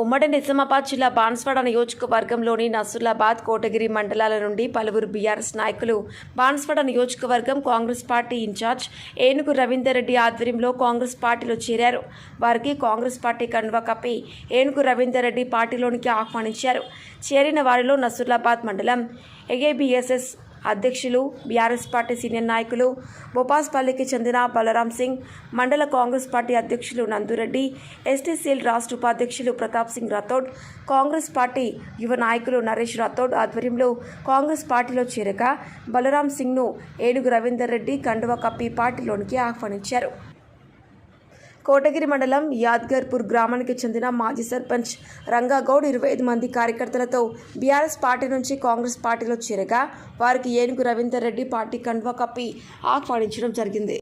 ఉమ్మడి నిజామాబాద్ జిల్లా బాన్స్వాడ నియోజకవర్గంలోని నసులాబాద్ కోటగిరి మండలాల నుండి పలువురు బీఆర్ఎస్ నాయకులు బాన్స్వాడ నియోజకవర్గం కాంగ్రెస్ పార్టీ ఇన్ఛార్జ్ ఏనుగు రవీందర్ రెడ్డి ఆధ్వర్యంలో కాంగ్రెస్ పార్టీలో చేరారు. వారికి కాంగ్రెస్ పార్టీ కండువా కప్పి ఏనుగు రవీందర్ రెడ్డి పార్టీలోనికి ఆహ్వానించారు. చేరిన వారిలో నసులాబాద్ మండలం ఏఏబిఎస్ఎస్ అధ్యక్షులు బీఆర్ఎస్ పార్టీ సీనియర్ నాయకులు బొపాస్పల్లికి చెందిన బలరాం సింగ్ మండల కాంగ్రెస్ పార్టీ అధ్యక్షులు నందురెడ్డి ఎస్టీసీఎల్ రాష్ట్ర ఉపాధ్యక్షులు ప్రతాప్ సింగ్ రాథోడ్ కాంగ్రెస్ పార్టీ యువ నాయకులు నరేష్ రాథోడ్ ఆధ్వర్యంలో కాంగ్రెస్ పార్టీలో చేరక బలరాం సింగ్ను ఏనుగు రవీందర్ రెడ్డి కండువా కప్పి పార్టీలోనికి ఆహ్వానించారు. కోటగిరి మండలం యాద్గర్పూర్ గ్రామానికి చెందిన మాజీ సర్పంచ్ రంగాగౌడ్ ఇరవై ఐదు మంది కార్యకర్తలతో బీఆర్ఎస్ పార్టీ నుంచి కాంగ్రెస్ పార్టీలో చేరగా వారికి ఏనుగు రవీందర్ రెడ్డి పార్టీ కండువా కప్పి ఆహ్వానించడం జరిగింది.